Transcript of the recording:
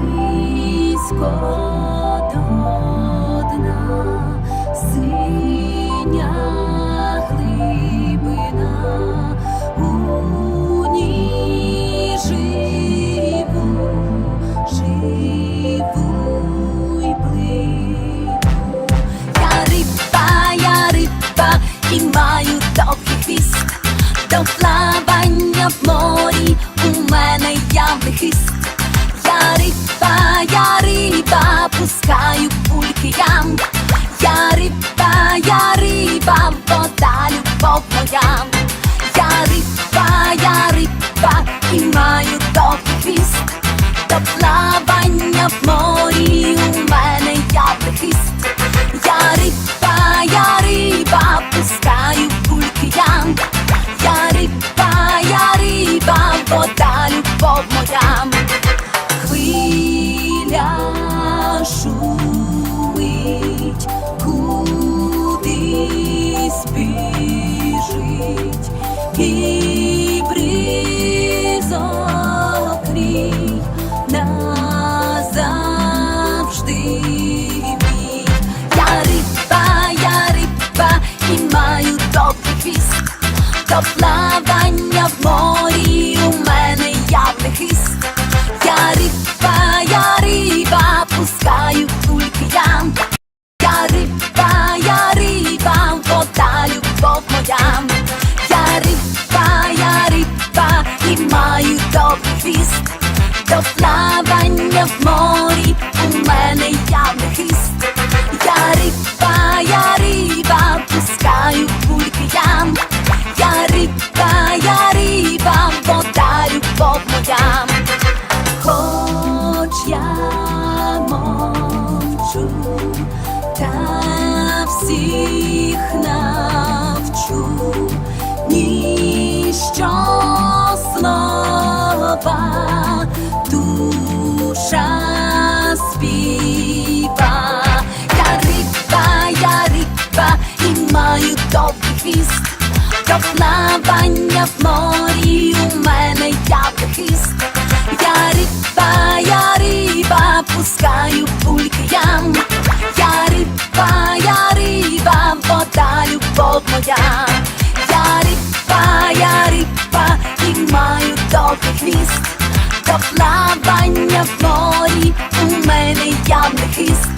близько до і маю довгий хвіст. До плавання в морі у мене явний хист. Я риба, я риба, пускаю пульки ям. Я риба, я риба, вода, любов моя. Я риба, я риба і маю довгий хвіст. До плавання в морі у мене явний. І бризок крій назавжди мій. Я я риба і маю довгий хвіст. До плавання в морі всіх навчу, ніщо слова, душа співа. Я риба, я риба і маю довгий хвіст. До плавання в морі у мене моя. Я риба, я риба і маю довгий хвіст. До плавання в морі у мене явний риба,